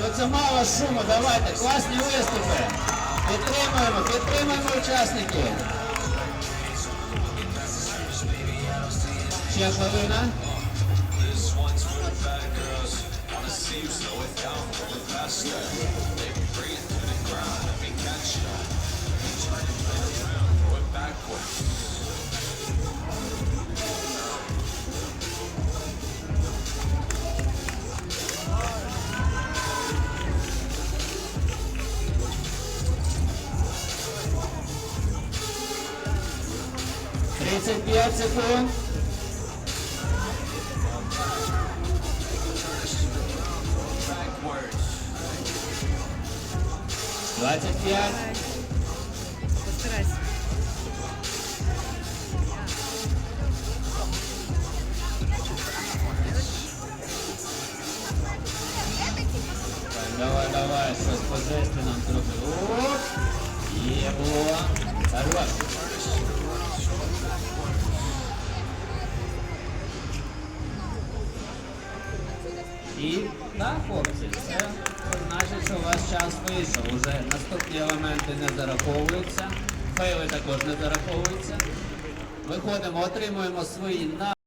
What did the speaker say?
ну це мало шуму, давайте, класні виступи. Підтримуємо, підтримуємо учасників. Ще хвилина. Thank you. 35 секунд. Двадцать пять. Постарайся. Давай, давай, сейчас по жести нам трогай. Оп! Ебло. Хорош. І так, хлопці, це значить, що у вас час вийшов. Уже наступні елементи не зараховуються. Фейли також не зараховуються. Виходимо, отримуємо свої на.